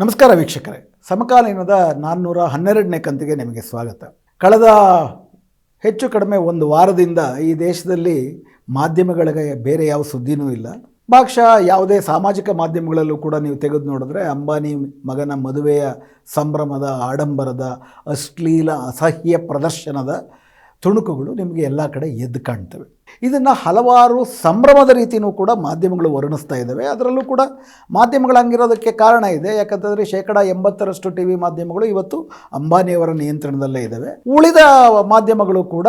ನಮಸ್ಕಾರ ವೀಕ್ಷಕರೇ. ಸಮಕಾಲೀನದ ನಾನ್ನೂರ ಹನ್ನೆರಡನೇ ಕಂತಿಗೆ ನಿಮಗೆ ಸ್ವಾಗತ. ಕಳೆದ ಹೆಚ್ಚು ಕಡಿಮೆ ಒಂದು ವಾರದಿಂದ ಈ ದೇಶದಲ್ಲಿ ಮಾಧ್ಯಮಗಳಿಗೆ ಬೇರೆ ಯಾವ ಸುದ್ದಿನೂ ಇಲ್ಲ. ಭಾಗಶಃ ಯಾವುದೇ ಸಾಮಾಜಿಕ ಮಾಧ್ಯಮಗಳಲ್ಲೂ ಕೂಡ ನೀವು ತೆಗೆದು ನೋಡಿದ್ರೆ ಅಂಬಾನಿ ಮಗನ ಮದುವೆಯ ಸಂಭ್ರಮದ, ಆಡಂಬರದ, ಅಶ್ಲೀಲ, ಅಸಹ್ಯ ಪ್ರದರ್ಶನದ ತುಣುಕುಗಳು ನಿಮಗೆ ಎಲ್ಲ ಕಡೆ ಎದ್ದು ಕಾಣ್ತವೆ. ಇದನ್ನು ಹಲವಾರು ಸಂಭ್ರಮದ ರೀತಿಯೂ ಕೂಡ ಮಾಧ್ಯಮಗಳು ವರ್ಣಿಸ್ತಾ ಇದ್ದಾವೆ. ಅದರಲ್ಲೂ ಕೂಡ ಮಾಧ್ಯಮಗಳು ಹಂಗಿರೋದಕ್ಕೆ ಕಾರಣ ಇದೆ. ಯಾಕಂತಂದರೆ ಶೇಕಡ ಎಂಬತ್ತರಷ್ಟು ಟಿ ವಿ ಮಾಧ್ಯಮಗಳು ಇವತ್ತು ಅಂಬಾನಿಯವರ ನಿಯಂತ್ರಣದಲ್ಲೇ ಇದ್ದಾವೆ. ಉಳಿದ ಮಾಧ್ಯಮಗಳು ಕೂಡ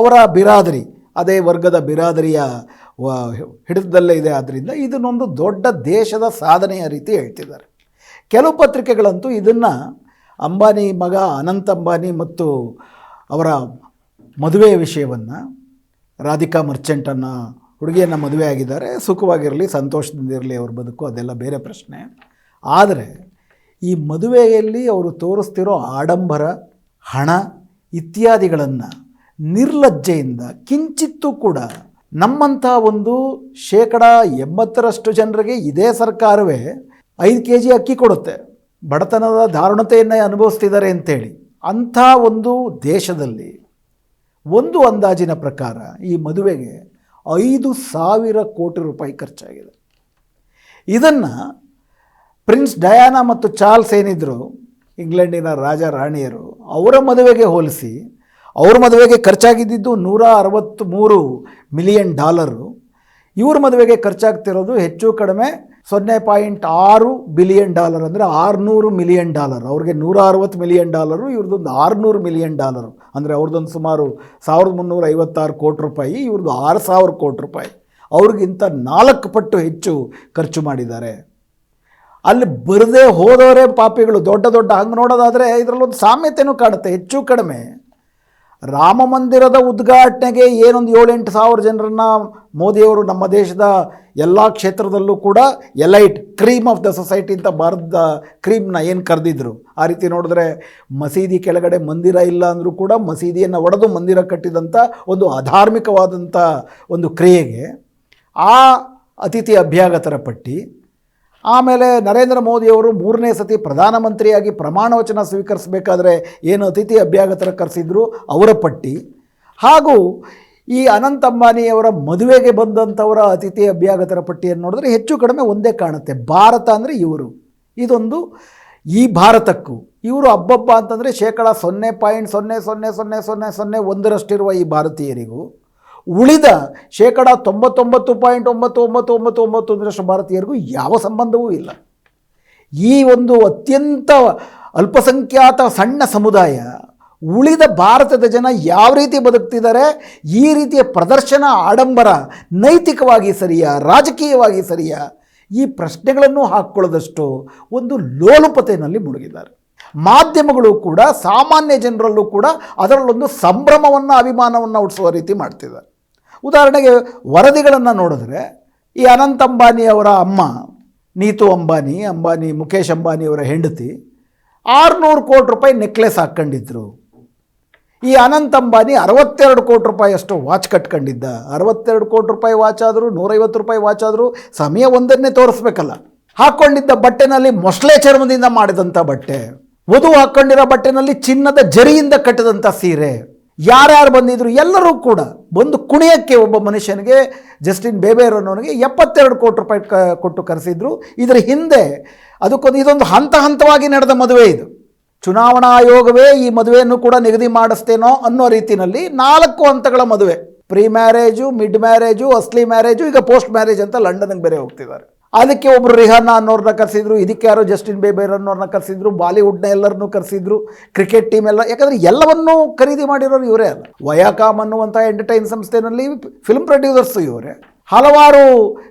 ಅವರ ಬಿರಾದರಿ, ಅದೇ ವರ್ಗದ ಬಿರಾದರಿಯ ಹಿಡಿತದಲ್ಲೇ ಇದೆ. ಆದ್ದರಿಂದ ಇದನ್ನೊಂದು ದೊಡ್ಡ ದೇಶದ ಸಾಧನೆಯ ರೀತಿ ಹೇಳ್ತಿದ್ದಾರೆ. ಕೆಲವು ಪತ್ರಿಕೆಗಳಂತೂ ಇದನ್ನು ಅಂಬಾನಿ ಮಗ ಅನಂತ್ ಅಂಬಾನಿ ಮತ್ತು ಅವರ ಮದುವೆಯ ವಿಷಯವನ್ನು ರಾಧಿಕಾ ಮರ್ಚೆಂಟನ್ನು ಹುಡುಗಿಯನ್ನು ಮದುವೆ ಆಗಿದ್ದಾರೆ. ಸುಖವಾಗಿರಲಿ, ಸಂತೋಷದಿಂದ ಇರಲಿ ಅವ್ರ ಬದುಕು, ಅದೆಲ್ಲ ಬೇರೆ ಪ್ರಶ್ನೆ. ಆದರೆ ಈ ಮದುವೆಯಲ್ಲಿ ಅವರು ತೋರಿಸ್ತಿರೋ ಆಡಂಬರ, ಹಣ ಇತ್ಯಾದಿಗಳನ್ನು ನಿರ್ಲಜ್ಜೆಯಿಂದ ಕಿಂಚಿತ್ತೂ ಕೂಡ ನಮ್ಮಂಥ ಒಂದು ಶೇಕಡ ಎಂಬತ್ತರಷ್ಟು ಜನರಿಗೆ ಇದೇ ಸರ್ಕಾರವೇ ಐದು ಕೆ ಜಿ ಅಕ್ಕಿ ಕೊಡುತ್ತೆ. ಬಡತನದ ದಾರುಣತೆಯನ್ನೇ ಅನುಭವಿಸ್ತಿದ್ದಾರೆ ಅಂತೇಳಿ. ಅಂಥ ಒಂದು ದೇಶದಲ್ಲಿ ಒಂದು ಅಂದಾಜಿನ ಪ್ರಕಾರ ಈ ಮದುವೆಗೆ ಐದು ಸಾವಿರ ಕೋಟಿ ರೂಪಾಯಿ ಖರ್ಚಾಗಿದೆ. ಇದನ್ನು ಪ್ರಿನ್ಸ್ ಡಯಾನಾ ಮತ್ತು ಚಾರ್ಲ್ಸ್ ಏನಿದ್ರು, ಇಂಗ್ಲೆಂಡಿನ ರಾಜ ರಾಣಿಯರು ಅವರ ಮದುವೆಗೆ ಹೋಲಿಸಿ, ಅವ್ರ ಮದುವೆಗೆ ಖರ್ಚಾಗಿದ್ದಿದ್ದು ನೂರ ಅರವತ್ತ್ಮೂರು ಮಿಲಿಯನ್ ಡಾಲರು. ಇವ್ರ ಮದುವೆಗೆ ಖರ್ಚಾಗ್ತಿರೋದು ಹೆಚ್ಚು ಕಡಿಮೆ ಸೊನ್ನೆ ಪಾಯಿಂಟ್ ಆರು ಬಿಲಿಯನ್ ಡಾಲರ್ ಅಂದರೆ ಆರುನೂರು ಮಿಲಿಯನ್ ಡಾಲರ್. ಅವ್ರಿಗೆ ನೂರ ಅರವತ್ತು ಮಿಲಿಯನ್ ಡಾಲರು, ಇವ್ರದ್ದೊಂದು ಆರುನೂರು ಮಿಲಿಯನ್ ಡಾಲರು. ಅಂದರೆ ಅವ್ರದ್ದೊಂದು ಸುಮಾರು ಸಾವಿರದ ಮುನ್ನೂರ ಐವತ್ತಾರು ಕೋಟಿ ರೂಪಾಯಿ, ಇವ್ರದ್ದು ಆರು ಸಾವಿರ ಕೋಟಿ ರೂಪಾಯಿ. ಅವ್ರಿಗಿಂತ ನಾಲ್ಕು ಪಟ್ಟು ಹೆಚ್ಚು ಖರ್ಚು ಮಾಡಿದ್ದಾರೆ. ಅಲ್ಲಿ ಬರದೇ ಹೋದವರೇ ಪಾಪಿಗಳು. ದೊಡ್ಡ ದೊಡ್ಡ ಹಂಗೆ ನೋಡೋದಾದರೆ ಇದರಲ್ಲೊಂದು ಸಾಮ್ಯತೆಯೂ ಕಾಣುತ್ತೆ, ಹೆಚ್ಚು ಕಡಿಮೆ. ರಾಮ ಮಂದಿರದ ಉದ್ಘಾಟನೆಗೆ ಏನೊಂದು ಏಳೆಂಟು ಸಾವಿರ ಜನರನ್ನು ಮೋದಿಯವರು ನಮ್ಮ ದೇಶದ ಎಲ್ಲ ಕ್ಷೇತ್ರದಲ್ಲೂ ಕೂಡ elite cream of the society ಅಂತ ಭಾರತದ ಕ್ರೀಮ್ನ ಏನು ಕರೆದಿದ್ರು. ಆ ರೀತಿ ನೋಡಿದ್ರೆ ಮಸೀದಿ ಕೆಳಗಡೆ ಮಂದಿರ ಇಲ್ಲ ಅಂದರೂ ಕೂಡ ಮಸೀದಿಯನ್ನು ಒಡೆದು ಮಂದಿರ ಕಟ್ಟಿದಂಥ ಒಂದು ಅಧಾರ್ಮಿಕವಾದಂಥ ಒಂದು ಕ್ರಿಯೆಗೆ ಆ ಅತಿಥಿ ಅಭ್ಯಾಗತರ ಪಟ್ಟಿ ಆಮೇಲೆ ನರೇಂದ್ರ ಮೋದಿಯವರು ಮೂರನೇ ಸತಿ ಪ್ರಧಾನಮಂತ್ರಿಯಾಗಿ ಪ್ರಮಾಣ ವಚನ ಸ್ವೀಕರಿಸಬೇಕಾದ್ರೆ ಏನು ಅತಿಥಿ ಅಭ್ಯಾಗತರ ಕರೆಸಿದ್ರು? ಅವರ ಪಟ್ಟಿ. ಹಾಗೂ ಈ ಅನಂತ ಅಂಬಾನಿಯವರ ಮದುವೆಗೆ ಬಂದಂಥವರ ಅತಿಥಿ ಅಭ್ಯಾಗತರ ಪಟ್ಟಿಯನ್ನು ನೋಡಿದ್ರೆ ಹೆಚ್ಚು ಕಡಿಮೆ ಒಂದೇ ಕಾಣುತ್ತೆ. ಭಾರತ ಅಂದರೆ ಇವರು. ಇದೊಂದು ಈ ಭಾರತಕ್ಕೂ. ಇವರು ಹಬ್ಬಬ್ಬ ಅಂತಂದರೆ ಶೇಕಡ ಸೊನ್ನೆ ಪಾಯಿಂಟ್ ಸೊನ್ನೆ ಸೊನ್ನೆ ಸೊನ್ನೆ ಸೊನ್ನೆ ಸೊನ್ನೆ ಒಂದರಷ್ಟಿರುವ ಈ ಭಾರತೀಯರಿಗೂ. ಉಳಿದ ಶೇಕಡ ತೊಂಬತ್ತೊಂಬತ್ತು ಪಾಯಿಂಟ್ ಒಂಬತ್ತು ಒಂಬತ್ತು ಒಂಬತ್ತು ಒಂಬತ್ತು ಒಂದರಷ್ಟು ಭಾರತೀಯರಿಗೂ ಯಾವ ಸಂಬಂಧವೂ ಇಲ್ಲ. ಈ ಒಂದು ಅತ್ಯಂತ ಅಲ್ಪಸಂಖ್ಯಾತ ಸಣ್ಣ ಸಮುದಾಯ ಉಳಿದ ಭಾರತದ ಜನ ಯಾವ ರೀತಿ ಬದುಕ್ತಿದ್ದಾರೆ, ಈ ರೀತಿಯ ಪ್ರದರ್ಶನ ಆಡಂಬರ ನೈತಿಕವಾಗಿ ಸರಿಯಾ, ರಾಜಕೀಯವಾಗಿ ಸರಿಯಾ, ಈ ಪ್ರಶ್ನೆಗಳನ್ನು ಹಾಕ್ಕೊಳ್ಳೋದಷ್ಟು ಒಂದು ಲೋಲುಪತೆಯಲ್ಲಿ ಮುಳುಗಿದ್ದಾರೆ. ಮಾಧ್ಯಮಗಳು ಕೂಡ, ಸಾಮಾನ್ಯ ಜನರಲ್ಲೂ ಕೂಡ ಅದರಲ್ಲೊಂದು ಸಂಭ್ರಮವನ್ನು, ಅಭಿಮಾನವನ್ನು ಹುಟ್ಟಿಸುವ ರೀತಿ ಮಾಡ್ತಿದ್ದಾರೆ. ಉದಾಹರಣೆಗೆ ವರದಿಗಳನ್ನು ನೋಡಿದ್ರೆ ಈ ಅನಂತ ಅಂಬಾನಿ ಅವರ ಅಮ್ಮ, ನೀತು ಅಂಬಾನಿ ಅಂಬಾನಿ ಮುಖೇಶ್ ಅಂಬಾನಿ ಅವರ ಹೆಂಡತಿ, ಆರುನೂರು ಕೋಟಿ ರೂಪಾಯಿ ನೆಕ್ಲೆಸ್ ಹಾಕ್ಕೊಂಡಿದ್ರು. ಈ ಅನಂತ ಅಂಬಾನಿ ಅರವತ್ತೆರಡು ಕೋಟಿ ರೂಪಾಯಿ ಅಷ್ಟು ವಾಚ್ ಕಟ್ಕೊಂಡಿದ್ದ. ಅರವತ್ತೆರಡು ಕೋಟಿ ರೂಪಾಯಿ ವಾಚ್ ಆದರೂ, ನೂರೈವತ್ತು ರೂಪಾಯಿ ವಾಚ್ ಆದರೂ ಸಮಯ ಒಂದನ್ನೇ ತೋರಿಸ್ಬೇಕಲ್ಲ. ಹಾಕ್ಕೊಂಡಿದ್ದ ಬಟ್ಟೆನಲ್ಲಿ ಮೊಸಳೆ ಚರ್ಮದಿಂದ ಮಾಡಿದಂಥ ಬಟ್ಟೆ, ವಧು ಹಾಕ್ಕೊಂಡಿರೋ ಬಟ್ಟೆನಲ್ಲಿ ಚಿನ್ನದ ಜರಿಯಿಂದ ಕಟ್ಟಿದಂಥ ಸೀರೆ. ಯಾರ್ಯಾರು ಬಂದಿದ್ರು ಎಲ್ಲರೂ ಕೂಡ ಬಂದು ಕುಣಿಯಕ್ಕೆ ಒಬ್ಬ ಮನುಷ್ಯನಿಗೆ ಜಸ್ಟಿನ್ ಬೇಬೇರ್ ಅನ್ನೋನಿಗೆ ಎಪ್ಪತ್ತೆರಡು ಕೋಟಿ ರೂಪಾಯಿ ಕ ಕೊಟ್ಟು ಕರೆಸಿದ್ರು. ಇದರ ಹಿಂದೆ ಅದಕ್ಕೊಂದು, ಇದೊಂದು ಹಂತ ಹಂತವಾಗಿ ನಡೆದ ಮದುವೆ ಇದು. ಚುನಾವಣಾ ಆಯೋಗವೇ ಈ ಮದುವೆಯನ್ನು ಕೂಡ ನಿಗದಿ ಮಾಡಿಸ್ತೇನೋ ಅನ್ನೋ ರೀತಿಯಲ್ಲಿ ನಾಲ್ಕು ಹಂತಗಳ ಮದುವೆ. ಪ್ರೀ ಮ್ಯಾರೇಜು ಮಿಡ್ ಮ್ಯಾರೇಜು ಅಸ್ಲಿ ಮ್ಯಾರೇಜು, ಈಗ ಪೋಸ್ಟ್ ಮ್ಯಾರೇಜ್ ಅಂತ ಲಂಡನ್ಗೆ ಬೇರೆ ಹೋಗ್ತಿದ್ದಾರೆ. ಅದಕ್ಕೆ ಒಬ್ಬರು ರಿಹಾನಾ ಅನ್ನೋರನ್ನ ಕರೆಸಿದ್ರು, ಇದಕ್ಕೆ ಯಾರೋ ಜಸ್ಟಿನ್ ಬೇಬೇರ್ ಅನ್ನೋರನ್ನ ಕರೆಸಿದ್ರು, ಬಾಲಿವುಡ್ನ ಎಲ್ಲರನ್ನೂ ಕರೆಸಿದ್ರು, ಕ್ರಿಕೆಟ್ ಟೀಮ್ ಎಲ್ಲ, ಯಾಕಂದರೆ ಎಲ್ಲವನ್ನೂ ಖರೀದಿ ಮಾಡಿರೋರು ಇವರೇ ಅಲ್ಲ. ವಯಾಕಾಮ್ ಅನ್ನುವಂಥ ಎಂಟರ್ಟೈನ್ ಸಂಸ್ಥೆನಲ್ಲಿ ಫಿಲ್ಮ್ ಪ್ರೊಡ್ಯೂಸರ್ಸು ಇವರೇ. ಹಲವಾರು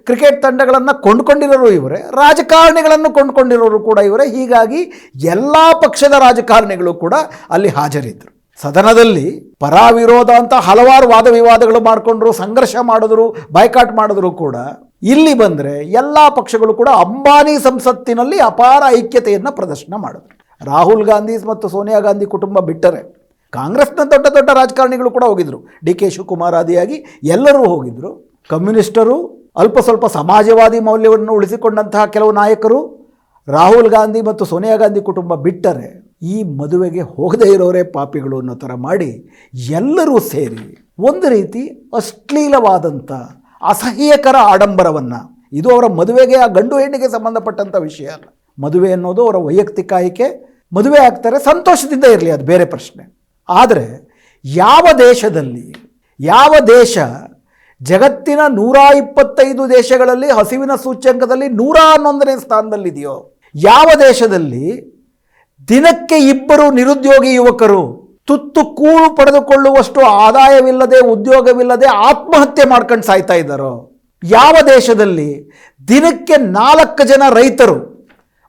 ಕ್ರಿಕೆಟ್ ತಂಡಗಳನ್ನು ಕೊಂಡ್ಕೊಂಡಿರೋರು ಇವರೇ. ರಾಜಕಾರಣಿಗಳನ್ನು ಕೊಂಡ್ಕೊಂಡಿರೋರು ಕೂಡ ಇವರೇ. ಹೀಗಾಗಿ ಎಲ್ಲ ಪಕ್ಷದ ರಾಜಕಾರಣಿಗಳು ಕೂಡ ಅಲ್ಲಿ ಹಾಜರಿದ್ದರು. ಸದನದಲ್ಲಿ ಪರ ವಿರೋಧ ಅಂತ ಹಲವಾರು ವಾದ ವಿವಾದಗಳು ಮಾಡಿಕೊಂಡ್ರು, ಸಂಘರ್ಷ ಮಾಡಿದ್ರು ಬಾಯ್ಕಾಟ್ ಮಾಡಿದ್ರು ಕೂಡ. ಇಲ್ಲಿ ಬಂದರೆ ಎಲ್ಲ ಪಕ್ಷಗಳು ಕೂಡ ಅಂಬಾನಿ ಸಂಸತ್ತಿನಲ್ಲಿ ಅಪಾರ ಐಕ್ಯತೆಯನ್ನು ಪ್ರದರ್ಶನ ಮಾಡಿದ್ರು. ರಾಹುಲ್ ಗಾಂಧಿ ಮತ್ತು ಸೋನಿಯಾ ಗಾಂಧಿ ಕುಟುಂಬ ಬಿಟ್ಟರೆ ಕಾಂಗ್ರೆಸ್ನ ದೊಡ್ಡ ದೊಡ್ಡ ರಾಜಕಾರಣಿಗಳು ಕೂಡ ಹೋಗಿದ್ರು. ಡಿ ಕೆ ಶಿವಕುಮಾರ್ ಆದಿಯಾಗಿ ಎಲ್ಲರೂ ಹೋಗಿದ್ರು. ಕಮ್ಯುನಿಸ್ಟರು ಅಲ್ಪ ಸ್ವಲ್ಪ ಸಮಾಜವಾದಿ ಮೌಲ್ಯವನ್ನು ಉಳಿಸಿಕೊಂಡಂತಹ ಕೆಲವು ನಾಯಕರು, ರಾಹುಲ್ ಗಾಂಧಿ ಮತ್ತು ಸೋನಿಯಾ ಗಾಂಧಿ ಕುಟುಂಬ ಬಿಟ್ಟರೆ ಈ ಮದುವೆಗೆ ಹೋಗದೇ ಇರೋರೇ ಪಾಪಿಗಳು ಅನ್ನೋ ಥರ ಮಾಡಿ ಎಲ್ಲರೂ ಸೇರಿ ಒಂದು ರೀತಿ ಅಶ್ಲೀಲವಾದಂಥ ಅಸಹ್ಯಕರ ಆಡಂಬರವನ್ನು. ಇದು ಅವರ ಮದುವೆಗೆ, ಆ ಗಂಡು ಹೆಣ್ಣಿಗೆ ಸಂಬಂಧಪಟ್ಟಂಥ ವಿಷಯ ಅಲ್ಲ. ಮದುವೆ ಅನ್ನೋದು ಅವರ ವೈಯಕ್ತಿಕ ಆಯ್ಕೆ. ಮದುವೆ ಆಗ್ತಾರೆ, ಸಂತೋಷದಿಂದ ಇರಲಿ, ಅದು ಬೇರೆ ಪ್ರಶ್ನೆ. ಆದರೆ, ಯಾವ ದೇಶದಲ್ಲಿ, ಯಾವ ದೇಶ ಜಗತ್ತಿನ ನೂರ ಇಪ್ಪತ್ತೈದು ದೇಶಗಳಲ್ಲಿ ಹಸಿವಿನ ಸೂಚ್ಯಂಕದಲ್ಲಿ ನೂರ ಹನ್ನೊಂದನೇ ಸ್ಥಾನದಲ್ಲಿದೆಯೋ, ಯಾವ ದೇಶದಲ್ಲಿ ದಿನಕ್ಕೆ ಇಬ್ಬರು ನಿರುದ್ಯೋಗಿ ಯುವಕರು ತುತ್ತು ಕೂಳು ಪಡೆದುಕೊಳ್ಳುವಷ್ಟು ಆದಾಯವಿಲ್ಲದೆ, ಉದ್ಯೋಗವಿಲ್ಲದೆ ಆತ್ಮಹತ್ಯೆ ಮಾಡ್ಕೊಂಡು ಸಾಯ್ತಾ ಇದ್ದಾರೋ? ಯಾವ ದೇಶದಲ್ಲಿ ದಿನಕ್ಕೆ ನಾಲ್ಕು ಜನ ರೈತರು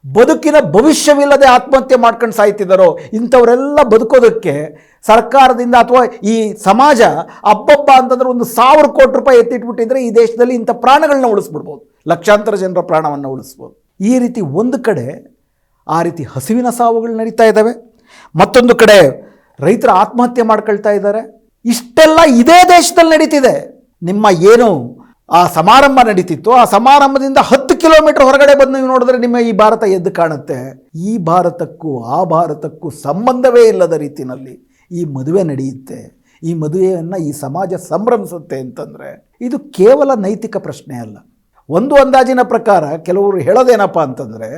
ಬದುಕಿನ ಭವಿಷ್ಯವಿಲ್ಲದೆ ಆತ್ಮಹತ್ಯೆ ಮಾಡ್ಕೊಂಡು ಸಾಯ್ತಿದ್ದಾರೋ? ಇಂಥವರೆಲ್ಲ ಬದುಕೋದಕ್ಕೆ ಸರ್ಕಾರದಿಂದ ಅಥವಾ ಈ ಸಮಾಜ ಅಬ್ಬಬ್ಬ ಅಂತಂದ್ರೆ ಒಂದು ಸಾವಿರ ಕೋಟಿ ರೂಪಾಯಿ ಎತ್ತಿಟ್ಬಿಟ್ಟಿದ್ರೆ ಈ ದೇಶದಲ್ಲಿ ಇಂಥ ಪ್ರಾಣಗಳನ್ನ ಉಳಿಸ್ಬಿಡ್ಬೋದು. ಲಕ್ಷಾಂತರ ಜನರ ಪ್ರಾಣವನ್ನು ಉಳಿಸ್ಬೋದು. ಈ ರೀತಿ ಒಂದು ಕಡೆ ಆ ರೀತಿ ಹಸಿವಿನ ಸಾವುಗಳು ನಡೀತಾ ಇದ್ದಾವೆ. ಮತ್ತೊಂದು ಕಡೆ ರೈತರು ಆತ್ಮಹತ್ಯೆ ಮಾಡ್ಕೊಳ್ತಾ ಇದ್ದಾರೆ. ಇಷ್ಟೆಲ್ಲ ಇದೇ ದೇಶದಲ್ಲಿ ನಡೀತಿದೆ. ನಿಮ್ಮ ಏನು ಆ ಸಮಾರಂಭ ನಡೀತಿತ್ತು. ಆ ಸಮಾರಂಭದಿಂದ ಹತ್ತು ಕಿಲೋಮೀಟರ್ ಹೊರಗಡೆ ಬಂದು ನೀವು ನೋಡಿದ್ರೆ ನಿಮ್ಮ ಈ ಭಾರತ ಎದ್ದು ಕಾಣುತ್ತೆ. ಈ ಭಾರತಕ್ಕೂ ಆ ಭಾರತಕ್ಕೂ ಸಂಬಂಧವೇ ಇಲ್ಲದ ರೀತಿಯಲ್ಲಿ ಈ ಮದುವೆ ನಡೆಯುತ್ತೆ. ಈ ಮದುವೆಯನ್ನು ಈ ಸಮಾಜ ಸಂಭ್ರಮಿಸುತ್ತೆ ಅಂತಂದರೆ ಇದು ಕೇವಲ ನೈತಿಕ ಪ್ರಶ್ನೆ ಅಲ್ಲ. ಒಂದು ಅಂದಾಜಿನ ಪ್ರಕಾರ ಕೆಲವರು ಹೇಳೋದೇನಪ್ಪ ಅಂತಂದರೆ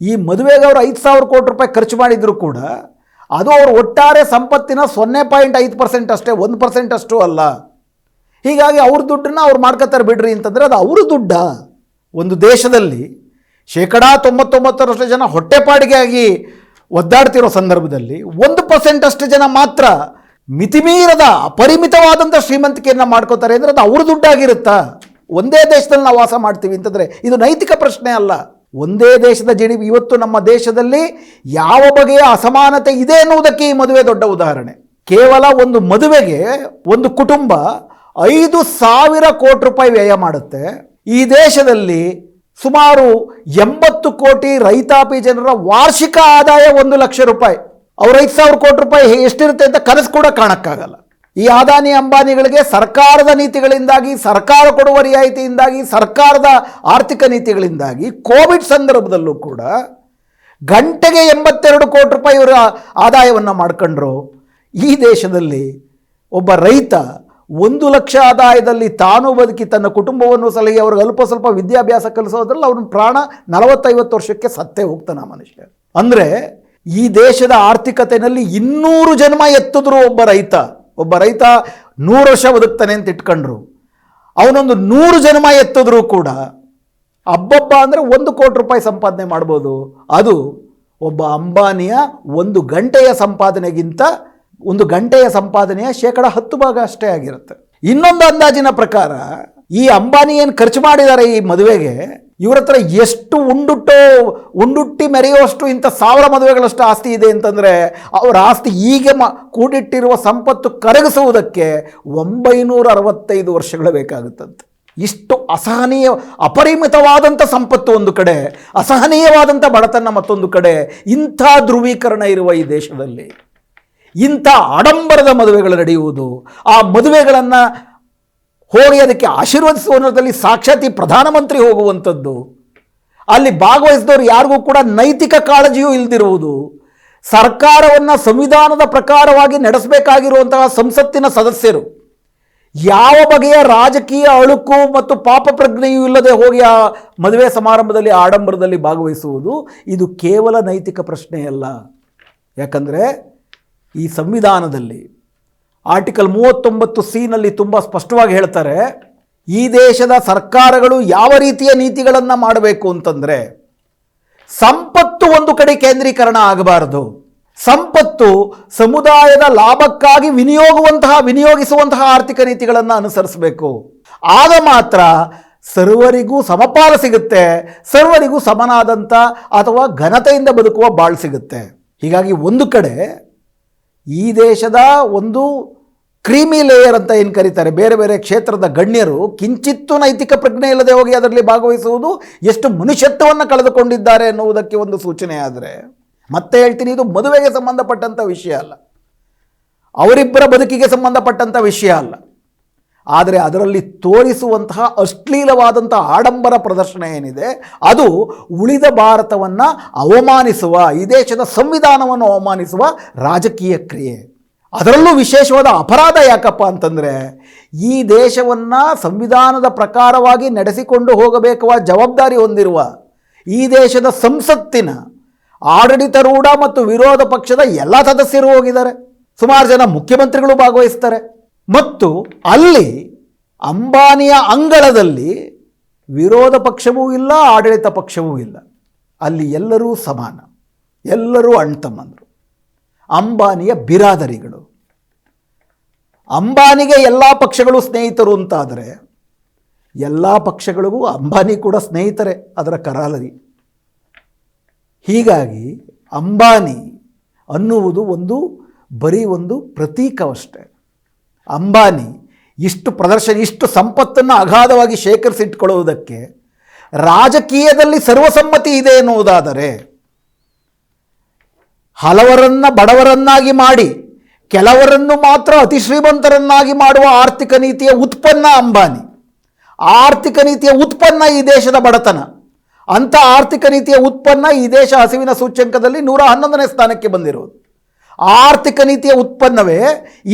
ಈ ಮದುವೆಗೆ ಅವರು ಐದು ಸಾವಿರ ಕೋಟಿ ರೂಪಾಯಿ ಖರ್ಚು ಮಾಡಿದರೂ ಕೂಡ ಅದು ಅವ್ರ ಒಟ್ಟಾರೆ ಸಂಪತ್ತಿನ ಸೊನ್ನೆ ಪಾಯಿಂಟ್ ಐದು ಪರ್ಸೆಂಟ್ ಅಷ್ಟೇ, ಒಂದು ಪರ್ಸೆಂಟ್ ಅಷ್ಟು ಅಲ್ಲ. ಹೀಗಾಗಿ ಅವ್ರ ದುಡ್ಡನ್ನ ಅವ್ರು ಮಾಡ್ಕೋತಾರೆ ಬಿಡ್ರಿ ಅಂತಂದರೆ ಅದು ಅವ್ರ ದುಡ್ಡ. ಒಂದು ದೇಶದಲ್ಲಿ ಶೇಕಡಾ ತೊಂಬತ್ತೊಂಬತ್ತರಷ್ಟು ಜನ ಹೊಟ್ಟೆಪಾಡಿಗೆ ಆಗಿ ಒದ್ದಾಡ್ತಿರೋ ಸಂದರ್ಭದಲ್ಲಿ ಒಂದು ಪರ್ಸೆಂಟ್ ಅಷ್ಟು ಜನ ಮಾತ್ರ ಮಿತಿಮೀರದ ಅಪರಿಮಿತವಾದಂಥ ಶ್ರೀಮಂತಿಕೆಯನ್ನು ಮಾಡ್ಕೋತಾರೆ ಅಂದರೆ ಅದು ಅವ್ರ ದುಡ್ಡಾಗಿರುತ್ತಾ? ಒಂದೇ ದೇಶದಲ್ಲಿ ನಾವು ವಾಸ ಮಾಡ್ತೀವಿ ಅಂತಂದರೆ ಇದು ನೈತಿಕ ಪ್ರಶ್ನೆ ಅಲ್ಲ. ಒಂದೇ ದೇಶದ ಜಿ ಇವತ್ತು ನಮ್ಮ ದೇಶದಲ್ಲಿ ಯಾವ ಬಗೆಯ ಅಸಮಾನತೆ ಇದೆ ಎನ್ನುವುದಕ್ಕೆ ಈ ಮದುವೆ ದೊಡ್ಡ ಉದಾಹರಣೆ. ಕೇವಲ ಒಂದು ಮದುವೆಗೆ ಒಂದು ಕುಟುಂಬ ಐದು ಸಾವಿರ ಕೋಟಿ ರೂಪಾಯಿ ವ್ಯಯ ಮಾಡುತ್ತೆ. ಈ ದೇಶದಲ್ಲಿ ಸುಮಾರು ಎಂಬತ್ತು ಕೋಟಿ ರೈತಾಪಿ ಜನರ ವಾರ್ಷಿಕ ಆದಾಯ ಒಂದು ಲಕ್ಷ ರೂಪಾಯಿ. ಅವ್ರ ಐದು ಸಾವಿರ ಕೋಟಿ ರೂಪಾಯಿ ಎಷ್ಟಿರುತ್ತೆ ಅಂತ ಕನಸು ಕೂಡ ಕಾಣಕ್ಕಾಗಲ್ಲ. ಈ ಅದಾನಿ ಅಂಬಾನಿಗಳಿಗೆ ಸರ್ಕಾರದ ನೀತಿಗಳಿಂದಾಗಿ, ಸರ್ಕಾರ ಕೊಡುವ ರಿಯಾಯಿತಿಯಿಂದಾಗಿ, ಸರ್ಕಾರದ ಆರ್ಥಿಕ ನೀತಿಗಳಿಂದಾಗಿ, ಕೋವಿಡ್ ಸಂದರ್ಭದಲ್ಲೂ ಕೂಡ ಗಂಟೆಗೆ ಎಂಬತ್ತೆರಡು ಕೋಟಿ ರೂಪಾಯಿ ಇವರ ಆದಾಯವನ್ನು ಮಾಡ್ಕೊಂಡ್ರು. ಈ ದೇಶದಲ್ಲಿ ಒಬ್ಬ ರೈತ ಒಂದು ಲಕ್ಷ ಆದಾಯದಲ್ಲಿ ತಾನು ಬದುಕಿ ತನ್ನ ಕುಟುಂಬವನ್ನು ಸಲಹಿ, ಅವ್ರಿಗೆ ಅಲ್ಪ ಸ್ವಲ್ಪ ವಿದ್ಯಾಭ್ಯಾಸ ಕಲಿಸೋದ್ರಲ್ಲಿ ಅವ್ರ ಪ್ರಾಣ ನಲವತ್ತೈವತ್ತು ವರ್ಷಕ್ಕೆ ಸತ್ತೇ ಹೋಗ್ತಾನೆ ಮನುಷ್ಯ. ಅಂದರೆ ಈ ದೇಶದ ಆರ್ಥಿಕತೆಯಲ್ಲಿ ಇನ್ನೂರು ಜನ್ಮ ಎತ್ತಿದ್ರು ಒಬ್ಬ ರೈತ. ಒಬ್ಬ ರೈತ ನೂರು ವರ್ಷ ಬದುಕ್ತಾನೆ ಅಂತ ಇಟ್ಕೊಂಡ್ರು. ಅವನೊಂದು ನೂರು ಜನ್ಮ ಎತ್ತಿದ್ರು ಕೂಡ ಹಬ್ಬಬ್ಬ ಅಂದರೆ ಒಂದು ಕೋಟಿ ರೂಪಾಯಿ ಸಂಪಾದನೆ ಮಾಡ್ಬೋದು. ಅದು ಒಬ್ಬ ಅಂಬಾನಿಯ ಒಂದು ಗಂಟೆಯ ಸಂಪಾದನೆಗಿಂತ ಒಂದು ಗಂಟೆಯ ಸಂಪಾದನೆಯ ಶೇಕಡ ಹತ್ತು ಭಾಗ ಅಷ್ಟೇ ಆಗಿರುತ್ತೆ. ಇನ್ನೊಂದು ಅಂದಾಜಿನ ಪ್ರಕಾರ ಈ ಅಂಬಾನಿ ಏನು ಖರ್ಚು ಮಾಡಿದ್ದಾರೆ ಈ ಮದುವೆಗೆ? ಇವ್ರ ಹತ್ರ ಎಷ್ಟು ಉಂಡುಟ್ಟೋ, ಉಂಡುಟ್ಟಿ ಮೆರೆಯುವಷ್ಟು ಇಂಥ ಸಾವಿರ ಮದುವೆಗಳಷ್ಟು ಆಸ್ತಿ ಇದೆ ಅಂತಂದರೆ, ಅವರ ಆಸ್ತಿ ಈಗ ಮ, ಕೂಡಿಟ್ಟಿರುವ ಸಂಪತ್ತು ಕರಗಿಸುವುದಕ್ಕೆ ಒಂಬೈನೂರ ಅರವತ್ತೈದು ವರ್ಷಗಳು ಬೇಕಾಗುತ್ತಂತೆ. ಇಷ್ಟು ಅಸಹನೀಯ, ಅಪರಿಮಿತವಾದಂಥ ಸಂಪತ್ತು ಒಂದು ಕಡೆ, ಅಸಹನೀಯವಾದಂಥ ಬಡತನ ಮತ್ತೊಂದು ಕಡೆ, ಇಂಥ ಧ್ರುವೀಕರಣ ಇರುವ ಈ ದೇಶದಲ್ಲಿ, ಇಂಥ ಆಡಂಬರದ ಮದುವೆಗಳು ನಡೆಯುವುದು, ಆ ಮದುವೆಗಳನ್ನು ಹೋಗಿ ಅದಕ್ಕೆ ಆಶೀರ್ವದಿಸುವುದರಲ್ಲಿ ಸಾಕ್ಷಾತ್ ಪ್ರಧಾನಮಂತ್ರಿ ಹೋಗುವಂಥದ್ದು. ಅಲ್ಲಿ ಭಾಗವಹಿಸಿದವರು ಯಾರಿಗೂ ಕೂಡ ನೈತಿಕ ಕಾಳಜಿಯೂ ಇಲ್ದಿರುವುದು. ಸರ್ಕಾರವನ್ನು ಸಂವಿಧಾನದ ಪ್ರಕಾರವಾಗಿ ನಡೆಸಬೇಕಾಗಿರುವಂತಹ ಸಂಸತ್ತಿನ ಸದಸ್ಯರು. ಯಾವ ಬಗೆಯ ರಾಜಕೀಯ ಅಳುಕು ಮತ್ತು ಪಾಪ ಪ್ರಜ್ಞೆಯೂ ಇಲ್ಲದೆ ಹೋಗಿ ಆ ಮದುವೆ ಸಮಾರಂಭದಲ್ಲಿ, ಆಡಂಬರದಲ್ಲಿ ಭಾಗವಹಿಸುವುದು, ಇದು ಕೇವಲ ನೈತಿಕ ಪ್ರಶ್ನೆಯಲ್ಲ. ಯಾಕಂದರೆ ಈ ಸಂವಿಧಾನದಲ್ಲಿ ಆರ್ಟಿಕಲ್ ಮೂವತ್ತೊಂಬತ್ತು ಸಿನಲ್ಲಿ ತುಂಬ ಸ್ಪಷ್ಟವಾಗಿ ಹೇಳ್ತಾರೆ, ಈ ದೇಶದ ಸರ್ಕಾರಗಳು ಯಾವ ರೀತಿಯ ನೀತಿಗಳನ್ನು ಮಾಡಬೇಕು ಅಂತಂದರೆ, ಸಂಪತ್ತು ಒಂದು ಕಡೆ ಕೇಂದ್ರೀಕರಣ ಆಗಬಾರದು. ಸಂಪತ್ತು ಸಮುದಾಯದ ಲಾಭಕ್ಕಾಗಿ ವಿನಿಯೋಗುವಂತಹ, ವಿನಿಯೋಗಿಸುವಂತಹ ಆರ್ಥಿಕ ನೀತಿಗಳನ್ನು ಅನುಸರಿಸಬೇಕು. ಆಗ ಮಾತ್ರ ಸರ್ವರಿಗೂ ಸಮಪಾಲ ಸಿಗುತ್ತೆ, ಸರ್ವರಿಗೂ ಸಮನಾದಂಥ ಅಥವಾ ಘನತೆಯಿಂದ ಬದುಕುವ ಬಾಳ್ ಸಿಗುತ್ತೆ. ಹೀಗಾಗಿ ಒಂದು ಕಡೆ ಈ ದೇಶದ ಒಂದು ಕ್ರೀಮಿ ಲೇಯರ್ ಅಂತ ಏನು ಕರೀತಾರೆ? ಬೇರೆ ಬೇರೆ ಕ್ಷೇತ್ರದ ಗಣ್ಯರು ಕಿಂಚಿತ್ತೂ ನೈತಿಕ ಪ್ರಜ್ಞೆ ಇಲ್ಲದೆ ಹೋಗಿ ಅದರಲ್ಲಿ ಭಾಗವಹಿಸುವುದು ಎಷ್ಟು ಮನುಷ್ಯತ್ವವನ್ನು ಕಳೆದುಕೊಂಡಿದ್ದಾರೆ ಎನ್ನುವುದಕ್ಕೆ ಒಂದು ಸೂಚನೆ ಆದರೆ. ಮತ್ತೆ ಹೇಳ್ತೀನಿ, ಇದು ಮದುವೆಗೆ ಸಂಬಂಧಪಟ್ಟಂಥ ವಿಷಯ ಅಲ್ಲ. ಅವರಿಬ್ಬರ ಬದುಕಿಗೆ ಸಂಬಂಧಪಟ್ಟಂಥ ವಿಷಯ ಅಲ್ಲ. ಆದರೆ ಅದರಲ್ಲಿ ತೋರಿಸುವಂತಹ ಅಶ್ಲೀಲವಾದಂಥ ಆಡಂಬರ ಪ್ರದರ್ಶನ ಏನಿದೆ? ಅದು ಉಳಿದ ಭಾರತವನ್ನು ಅವಮಾನಿಸುವ, ಈ ದೇಶದ ಸಂವಿಧಾನವನ್ನು ಅವಮಾನಿಸುವ ರಾಜಕೀಯ ಕ್ರಿಯೆ. ಅದರಲ್ಲೂ ವಿಶೇಷವಾದ ಅಪರಾಧ ಯಾಕಪ್ಪ ಅಂತಂದರೆ, ಈ ದೇಶವನ್ನು ಸಂವಿಧಾನದ ಪ್ರಕಾರವಾಗಿ ನಡೆಸಿಕೊಂಡು ಹೋಗಬೇಕುವ ಜವಾಬ್ದಾರಿ ಹೊಂದಿರುವ ಈ ದೇಶದ ಸಂಸತ್ತಿನ ಆಡಳಿತಾರೂಢ ಮತ್ತು ವಿರೋಧ ಪಕ್ಷದ ಎಲ್ಲ ಸದಸ್ಯರು ಹೋಗಿದ್ದಾರೆ. ಸುಮಾರು ಜನ ಮುಖ್ಯಮಂತ್ರಿಗಳು ಭಾಗವಹಿಸ್ತಾರೆ. ಮತ್ತು ಅಲ್ಲಿ ಅಂಬಾನಿಯ ಅಂಗಳದಲ್ಲಿ ವಿರೋಧ ಪಕ್ಷವೂ ಇಲ್ಲ, ಆಡಳಿತ ಪಕ್ಷವೂ ಇಲ್ಲ. ಅಲ್ಲಿ ಎಲ್ಲರೂ ಸಮಾನ. ಎಲ್ಲರೂ ಅಣ್ತಮ್ಮಂದರು. ಅಂಬಾನಿಯ ಬಿರಾದರಿಗಳು. ಅಂಬಾನಿಗೆ ಎಲ್ಲ ಪಕ್ಷಗಳು ಸ್ನೇಹಿತರು ಅಂತಾದರೆ, ಎಲ್ಲ ಪಕ್ಷಗಳಿಗೂ ಅಂಬಾನಿ ಕೂಡ ಸ್ನೇಹಿತರೆ ಅದರ ಕರಾಲರಿ. ಹೀಗಾಗಿ ಅಂಬಾನಿ ಅನ್ನುವುದು ಒಂದು ಬರೀ ಒಂದು ಪ್ರತೀಕವಷ್ಟೇ. ಅಂಬಾನಿ ಇಷ್ಟು ಪ್ರದರ್ಶನ, ಇಷ್ಟು ಸಂಪತ್ತನ್ನು ಅಗಾಧವಾಗಿ ಶೇಖರಿಸಿಟ್ಕೊಳ್ಳುವುದಕ್ಕೆ ರಾಜಕೀಯದಲ್ಲಿ ಸರ್ವಸಮ್ಮತಿ ಇದೆ ಎನ್ನುವುದಾದರೆ ಹಲವರನ್ನ ಬಡವರನ್ನಾಗಿ ಮಾಡಿ, ಕೆಲವರನ್ನು ಮಾತ್ರ ಅತಿ ಶ್ರೀಮಂತರನ್ನಾಗಿ ಮಾಡುವ ಆರ್ಥಿಕ ನೀತಿಯ ಉತ್ಪನ್ನ ಅಂಬಾನಿ. ಆರ್ಥಿಕ ನೀತಿಯ ಉತ್ಪನ್ನ ಈ ದೇಶದ ಬಡತನ. ಅಂಥ ಆರ್ಥಿಕ ನೀತಿಯ ಉತ್ಪನ್ನ ಈ ದೇಶ ಹಸಿವಿನ ಸೂಚ್ಯಂಕದಲ್ಲಿ ನೂರ ಹನ್ನೊಂದನೇ ಸ್ಥಾನಕ್ಕೆ ಬಂದಿರುವುದು ಆರ್ಥಿಕ ನೀತಿಯ ಉತ್ಪನ್ನವೇ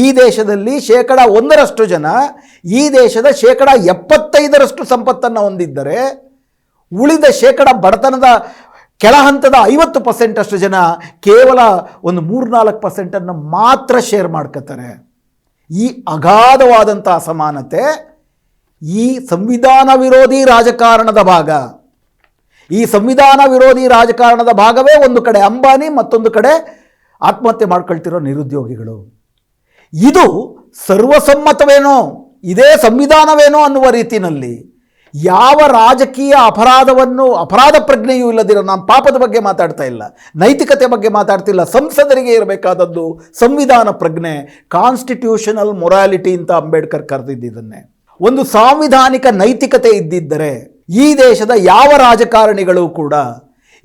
ಈ ದೇಶದಲ್ಲಿ ಶೇಕಡ ಒಂದರಷ್ಟು ಜನ, ಈ ದೇಶದ ಶೇಕಡ ಎಪ್ಪತ್ತೈದರಷ್ಟು ಸಂಪತ್ತನ್ನು ಹೊಂದಿದ್ದರೆ ಉಳಿದ ಶೇಕಡ ಬಡತನದ ಕೆಳ ಹಂತದ ಐವತ್ತು ಪರ್ಸೆಂಟಷ್ಟು ಜನ ಕೇವಲ ಒಂದು ಮೂರ್ನಾಲ್ಕು ಪರ್ಸೆಂಟನ್ನು ಮಾತ್ರ ಶೇರ್ ಮಾಡ್ಕೋತಾರೆ ಈ ಅಗಾಧವಾದಂಥ ಅಸಮಾನತೆ, ಈ ಸಂವಿಧಾನ ವಿರೋಧಿ ರಾಜಕಾರಣದ ಭಾಗ, ಈ ಸಂವಿಧಾನ ವಿರೋಧಿ ರಾಜಕಾರಣದ ಭಾಗವೇ ಒಂದು ಕಡೆ ಅಂಬಾನಿ, ಮತ್ತೊಂದು ಕಡೆ ಆತ್ಮಹತ್ಯೆ ಮಾಡ್ಕೊಳ್ತಿರೋ ನಿರುದ್ಯೋಗಿಗಳು. ಇದು ಸರ್ವಸಮ್ಮತವೇನೋ, ಇದೇ ಸಂವಿಧಾನವೇನೋ ಅನ್ನುವ ರೀತಿಯಲ್ಲಿ ಯಾವ ರಾಜಕೀಯ ಅಪರಾಧವನ್ನು, ಅಪರಾಧ ಪ್ರಜ್ಞೆಯೂ ಇಲ್ಲದಿರೋ, ನಾನು ಪಾಪದ ಬಗ್ಗೆ ಮಾತಾಡ್ತಾ ಇಲ್ಲ, ನೈತಿಕತೆ ಬಗ್ಗೆ ಮಾತಾಡ್ತಿಲ್ಲ, ಸಂಸದರಿಗೆ ಇರಬೇಕಾದದ್ದು ಸಂವಿಧಾನ ಪ್ರಜ್ಞೆ ಕಾನ್ಸ್ಟಿಟ್ಯೂಷನಲ್ ಮೊರಾಲಿಟಿ ಅಂತ ಅಂಬೇಡ್ಕರ್ ಕರೆದಿದ್ದನ್ನೇ ಒಂದು ಸಾಂವಿಧಾನಿಕ ನೈತಿಕತೆ ಇದ್ದಿದ್ದರೆ ಈ ದೇಶದ ಯಾವ ರಾಜಕಾರಣಿಗಳು ಕೂಡ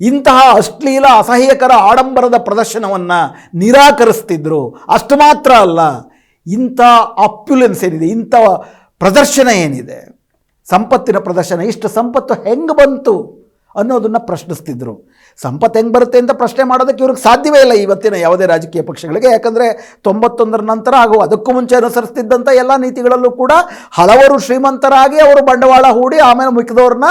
ಇಂತಹ ಅಶ್ಲೀಲ ಅಸಹ್ಯಕರ ಆಡಂಬರದ ಪ್ರದರ್ಶನವನ್ನು ನಿರಾಕರಿಸ್ತಿದ್ರು. ಅಷ್ಟು ಮಾತ್ರ ಅಲ್ಲ, ಇಂಥ ಅಪ್ಯುಲೆನ್ಸ್ ಏನಿದೆ, ಇಂಥ ಪ್ರದರ್ಶನ ಏನಿದೆ? ಸಂಪತ್ತಿನ ಪ್ರದರ್ಶನ, ಇಷ್ಟು ಸಂಪತ್ತು ಹೆಂಗೆ ಬಂತು? ಅನ್ನೋದನ್ನು ಪ್ರಶ್ನಿಸ್ತಿದ್ರು. ಸಂಪತ್ತು ಹೆಂಗೆ ಬರುತ್ತೆ ಅಂತ ಪ್ರಶ್ನೆ ಮಾಡೋದಕ್ಕೆ ಇವ್ರಿಗೆ ಸಾಧ್ಯವೇ ಇಲ್ಲ ಇವತ್ತಿನ ಯಾವುದೇ ರಾಜಕೀಯ ಪಕ್ಷಗಳಿಗೆ. ಯಾಕಂದರೆ ತೊಂಬತ್ತೊಂದರ ನಂತರ ಹಾಗೂ ಅದಕ್ಕೂ ಮುಂಚೆ ಅನುಸರಿಸ್ತಿದ್ದಂಥ ಎಲ್ಲ ನೀತಿಗಳಲ್ಲೂ ಕೂಡ ಹಲವರು ಶ್ರೀಮಂತರಾಗಿ ಅವರು ಬಂಡವಾಳ ಹೂಡಿ ಆಮೇಲೆ ಮಿಕ್ಕಿದವ್ರನ್ನ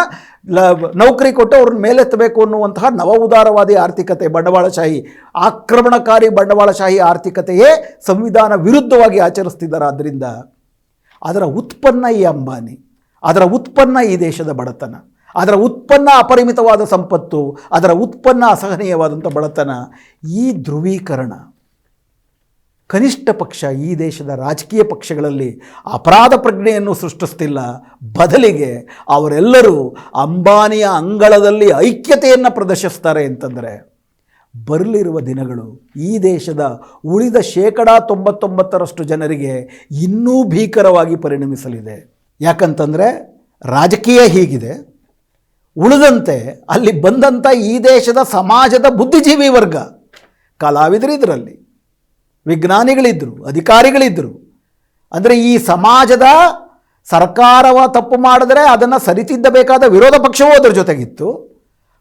ಲ, ನೌಕರಿ ಕೊಟ್ಟು ಅವ್ರನ್ನ ಮೇಲೆತ್ತಬೇಕು ಅನ್ನುವಂತಹ ನವ ಉದಾರವಾದಿ ಆರ್ಥಿಕತೆ, ಬಂಡವಾಳಶಾಹಿ, ಆಕ್ರಮಣಕಾರಿ ಬಂಡವಾಳಶಾಹಿ ಆರ್ಥಿಕತೆಯೇ ಸಂವಿಧಾನ ವಿರುದ್ಧವಾಗಿ ಆಚರಿಸ್ತಿದ್ದಾರೆ ಆದ್ದರಿಂದ ಅದರ ಉತ್ಪನ್ನ ಈ ಅಂಬಾನಿ. ಅದರ ಉತ್ಪನ್ನ ಈ ದೇಶದ ಬಡತನ. ಅದರ ಉತ್ಪನ್ನ ಅಪರಿಮಿತವಾದ ಸಂಪತ್ತು, ಅದರ ಉತ್ಪನ್ನ ಅಸಹನೀಯವಾದಂಥ ಬಡತನ, ಈ ಧ್ರುವೀಕರಣ ಕನಿಷ್ಠ ಪಕ್ಷ ಈ ದೇಶದ ರಾಜಕೀಯ ಪಕ್ಷಗಳಲ್ಲಿ ಅಪರಾಧ ಪ್ರಜ್ಞೆಯನ್ನು ಸೃಷ್ಟಿಸ್ತಿಲ್ಲ. ಬದಲಿಗೆ ಅವರೆಲ್ಲರೂ ಅಂಬಾನಿಯ ಅಂಗಳದಲ್ಲಿ ಐಕ್ಯತೆಯನ್ನು ಪ್ರದರ್ಶಿಸ್ತಾರೆ ಅಂತಂದರೆ, ಬರಲಿರುವ ದಿನಗಳು ಈ ದೇಶದ ಉಳಿದ ಶೇಕಡ ತೊಂಬತ್ತೊಂಬತ್ತರಷ್ಟು ಜನರಿಗೆ ಇನ್ನೂ ಭೀಕರವಾಗಿ ಪರಿಣಮಿಸಲಿದೆ. ಯಾಕಂತಂದರೆ ರಾಜಕೀಯ ಹೀಗಿದೆ. ಉಳಿದಂತೆ, ಅಲ್ಲಿ ಬಂದಂಥ ಈ ದೇಶದ ಸಮಾಜದ ಬುದ್ಧಿಜೀವಿ ವರ್ಗ, ಕಲಾವಿದರು ಇದರಲ್ಲಿ, ವಿಜ್ಞಾನಿಗಳಿದ್ದರು, ಅಧಿಕಾರಿಗಳಿದ್ದರು. ಅಂದರೆ ಈ ಸಮಾಜದ ಸರ್ಕಾರವ ತಪ್ಪು ಮಾಡಿದ್ರೆ ಅದನ್ನು ಸರಿತಿದ್ದಬೇಕಾದ ವಿರೋಧ ಪಕ್ಷವೂ ಅದರ ಜೊತೆಗಿತ್ತು.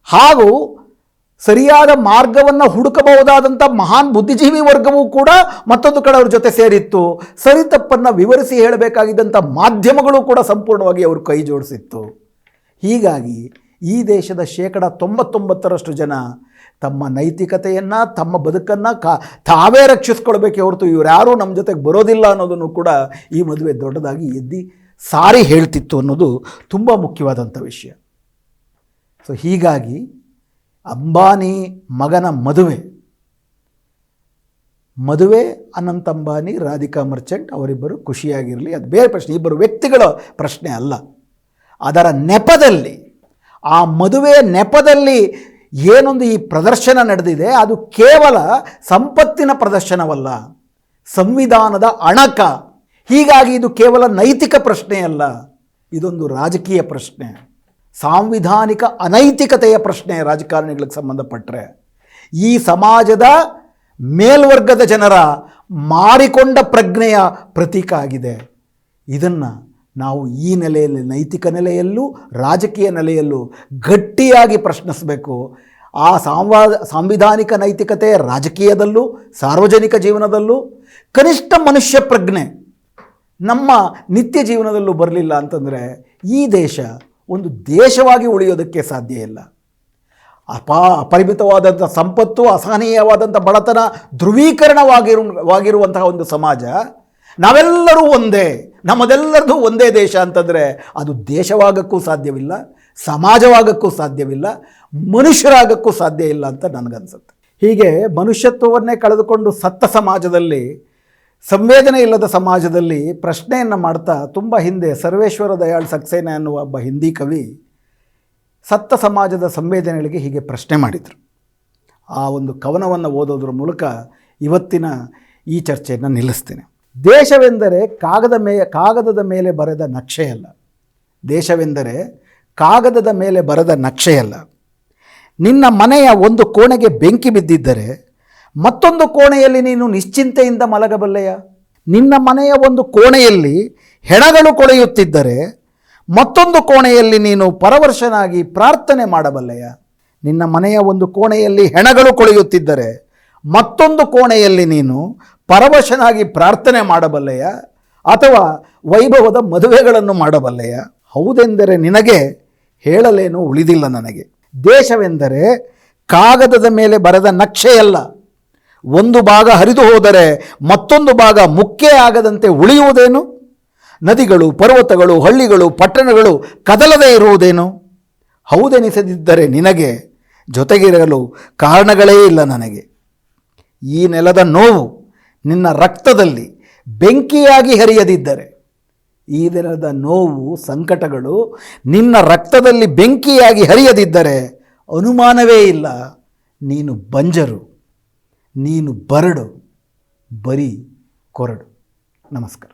ಹಾಗೂ ಸರಿಯಾದ ಮಾರ್ಗವನ್ನು ಹುಡುಕಬಹುದಾದಂಥ ಮಹಾನ್ ಬುದ್ಧಿಜೀವಿ ವರ್ಗವೂ ಕೂಡ ಮತ್ತೊಂದು ಕಡೆ ಅವ್ರ ಜೊತೆ ಸೇರಿತ್ತು. ಸರಿ ತಪ್ಪನ್ನು ವಿವರಿಸಿ ಹೇಳಬೇಕಾಗಿದ್ದಂಥ ಮಾಧ್ಯಮಗಳು ಕೂಡ ಸಂಪೂರ್ಣವಾಗಿ ಅವರು ಕೈ ಜೋಡಿಸಿತ್ತು. ಹೀಗಾಗಿ ಈ ದೇಶದ ಶೇಕಡ ತೊಂಬತ್ತೊಂಬತ್ತರಷ್ಟು ಜನ ತಮ್ಮ ನೈತಿಕತೆಯನ್ನು, ತಮ್ಮ ಬದುಕನ್ನು ಕಾ, ತಾವೇ ರಕ್ಷಿಸ್ಕೊಳ್ಬೇಕೆ ಹೊರತು ಇವರ್ಯಾರೂ ನಮ್ಮ ಜೊತೆಗೆ ಬರೋದಿಲ್ಲ ಅನ್ನೋದನ್ನು ಕೂಡ ಈ ಮದುವೆ ದೊಡ್ಡದಾಗಿ ಎದ್ದು ಸಾರಿ ಹೇಳ್ತಿತ್ತು ಅನ್ನೋದು ತುಂಬ ಮುಖ್ಯವಾದಂಥ ವಿಷಯ. ಸೊ ಹೀಗಾಗಿ ಅಂಬಾನಿ ಮಗನ ಮದುವೆ ಮದುವೆ ಅನಂತ ಅಂಬಾನಿ, ರಾಧಿಕಾ ಮರ್ಚೆಂಟ್ ಅವರಿಬ್ಬರು ಖುಷಿಯಾಗಿರಲಿ, ಅದು ಬೇರೆ ಪ್ರಶ್ನೆ, ಇಬ್ಬರು ವ್ಯಕ್ತಿಗಳ ಪ್ರಶ್ನೆ ಅಲ್ಲ. ಅದರ ನೆಪದಲ್ಲಿ ಆ ಮದುವೆಯ ನೆಪದಲ್ಲಿ ಏನೊಂದು ಈ ಪ್ರದರ್ಶನ ನಡೆದಿದೆ, ಅದು ಕೇವಲ ಸಂಪತ್ತಿನ ಪ್ರದರ್ಶನವಲ್ಲ, ಸಂವಿಧಾನದ ಅಣಕ. ಹೀಗಾಗಿ ಇದು ಕೇವಲ ನೈತಿಕ ಪ್ರಶ್ನೆ ಅಲ್ಲ ಇದೊಂದು ರಾಜಕೀಯ ಪ್ರಶ್ನೆ. ಸಾಂವಿಧಾನಿಕ ಅನೈತಿಕತೆಯ ಪ್ರಶ್ನೆ ರಾಜಕಾರಣಿಗಳಿಗೆ ಸಂಬಂಧಪಟ್ಟರೆ ಈ ಸಮಾಜದ ಮೇಲ್ವರ್ಗದ ಜನರ ಮಾರಿಕೊಂಡ ಪ್ರಜ್ಞೆಯ ಪ್ರತೀಕ ಆಗಿದೆ. ಇದನ್ನು ನಾವು ಈ ನೆಲೆಯಲ್ಲಿ, ನೈತಿಕ ನೆಲೆಯಲ್ಲೂ, ರಾಜಕೀಯ ನೆಲೆಯಲ್ಲೂ ಗಟ್ಟಿಯಾಗಿ ಪ್ರಶ್ನಿಸಬೇಕು. ಆ ಸಾಂವಾದ ಸಾಂವಿಧಾನಿಕ ನೈತಿಕತೆ ರಾಜಕೀಯದಲ್ಲೂ, ಸಾರ್ವಜನಿಕ ಜೀವನದಲ್ಲೂ, ಕನಿಷ್ಠ ಮನುಷ್ಯ ಪ್ರಜ್ಞೆ ನಮ್ಮ ನಿತ್ಯ ಜೀವನದಲ್ಲೂ ಬರಲಿಲ್ಲ ಅಂತಂದರೆ ಈ ದೇಶ ಒಂದು ದೇಶವಾಗಿ ಉಳಿಯೋದಕ್ಕೆ ಸಾಧ್ಯ ಇಲ್ಲ. ಅಪಾ, ಅಪರಿಮಿತವಾದಂಥ ಸಂಪತ್ತು, ಅಸಹನೀಯವಾದಂಥ ಬಡತನ ಧ್ರುವೀಕರಣವಾಗಿರು ಒಂದು ಸಮಾಜ ನಾವೆಲ್ಲರೂ ಒಂದೇ ನಮ್ಮದೆಲ್ಲರದು ಒಂದೇ ದೇಶ ಅಂತಂದರೆ ಅದು ದೇಶವಾಗಕ್ಕೂ ಸಾಧ್ಯವಿಲ್ಲ, ಸಮಾಜವಾಗಕ್ಕೂ ಸಾಧ್ಯವಿಲ್ಲ, ಮನುಷ್ಯರಾಗಕ್ಕೂ ಸಾಧ್ಯ ಇಲ್ಲ ಅಂತ ನನಗನ್ಸುತ್ತೆ. ಹೀಗೆ ಮನುಷ್ಯತ್ವವನ್ನೇ ಕಳೆದುಕೊಂಡು ಸತ್ತ ಸಮಾಜದಲ್ಲಿ, ಸಂವೇದನೆ ಇಲ್ಲದ ಸಮಾಜದಲ್ಲಿ ಪ್ರಶ್ನೆಯನ್ನು ಮಾಡ್ತಾ ತುಂಬ ಹಿಂದೆ ಸರ್ವೇಶ್ವರ ದಯಾಳ್ ಸಕ್ಸೇನಾ ಅನ್ನುವ ಒಬ್ಬ ಹಿಂದಿ ಕವಿ ಸತ್ತ ಸಮಾಜದ ಸಂವೇದನೆಗಳಿಗೆ ಹೀಗೆ ಪ್ರಶ್ನೆ ಮಾಡಿದರು. ಆ ಒಂದು ಕವನವನ್ನು ಓದೋದ್ರ ಮೂಲಕ ಇವತ್ತಿನ ಈ ಚರ್ಚೆಯನ್ನು ನಿಲ್ಲಿಸ್ತೇನೆ. ದೇಶವೆಂದರೆ ಕಾಗದ ಮೇ, ಕಾಗದದ ಮೇಲೆ ಬರೆದ ನಕ್ಷೆಯಲ್ಲ. ದೇಶವೆಂದರೆ ಕಾಗದದ ಮೇಲೆ ಬರೆದ ನಕ್ಷೆಯಲ್ಲ. ನಿನ್ನ ಮನೆಯ ಒಂದು ಕೋಣೆಗೆ ಬೆಂಕಿ ಬಿದ್ದಿದ್ದರೆ ಮತ್ತೊಂದು ಕೋಣೆಯಲ್ಲಿ ನೀನು ನಿಶ್ಚಿಂತೆಯಿಂದ ಮಲಗಬಲ್ಲೆಯ? ನಿನ್ನ ಮನೆಯ ಒಂದು ಕೋಣೆಯಲ್ಲಿ ಹೆಣಗಳು ಕೊಳೆಯುತ್ತಿದ್ದರೆ ಮತ್ತೊಂದು ಕೋಣೆಯಲ್ಲಿ ನೀನು ಪರವರ್ಷನಾಗಿ ಪ್ರಾರ್ಥನೆ ಮಾಡಬಲ್ಲೆಯ? ನಿನ್ನ ಮನೆಯ ಒಂದು ಕೋಣೆಯಲ್ಲಿ ಹೆಣಗಳು ಕೊಳೆಯುತ್ತಿದ್ದರೆ ಮತ್ತೊಂದು ಕೋಣೆಯಲ್ಲಿ ನೀನು ಪರವಶನಾಗಿ ಪ್ರಾರ್ಥನೆ ಮಾಡಬಲ್ಲೆಯ? ಅಥವಾ ವೈಭವದ ಮದುವೆಗಳನ್ನು ಮಾಡಬಲ್ಲೆಯ? ಹೌದೆಂದರೆ ನಿನಗೆ ಹೇಳಲೇನು ಉಳಿದಿಲ್ಲ ನನಗೆ. ದೇಶವೆಂದರೆ ಕಾಗದದ ಮೇಲೆ ಬರೆದ ನಕ್ಷೆಯಲ್ಲ. ಒಂದು ಭಾಗ ಹರಿದು ಹೋದರೆ ಮತ್ತೊಂದು ಭಾಗ ಮುಖ್ಯ ಆಗದಂತೆ ಉಳಿಯುವುದೇನು? ನದಿಗಳು, ಪರ್ವತಗಳು, ಹಳ್ಳಿಗಳು, ಪಟ್ಟಣಗಳು ಕದಲದೇ ಇರುವುದೇನು? ಹೌದೆನಿಸದಿದ್ದರೆ ನಿನಗೆ ಜೊತೆಗಿರಲು ಕಾರಣಗಳೇ ಇಲ್ಲ ನನಗೆ. ಈ ನೆಲದ ನೋವು ನಿನ್ನ ರಕ್ತದಲ್ಲಿ ಬೆಂಕಿಯಾಗಿ ಹರಿಯದಿದ್ದರೆ ಈ ದಿನದ ನೋವು, ಸಂಕಟಗಳು ನಿನ್ನ ರಕ್ತದಲ್ಲಿ ಬೆಂಕಿಯಾಗಿ ಹರಿಯದಿದ್ದರೆ ಅನುಮಾನವೇ ಇಲ್ಲ. ನೀನು ಬಂಜರು, ನೀನು ಬರಡು, ಬರೀ ಕೊರಡು. ನಮಸ್ಕಾರ.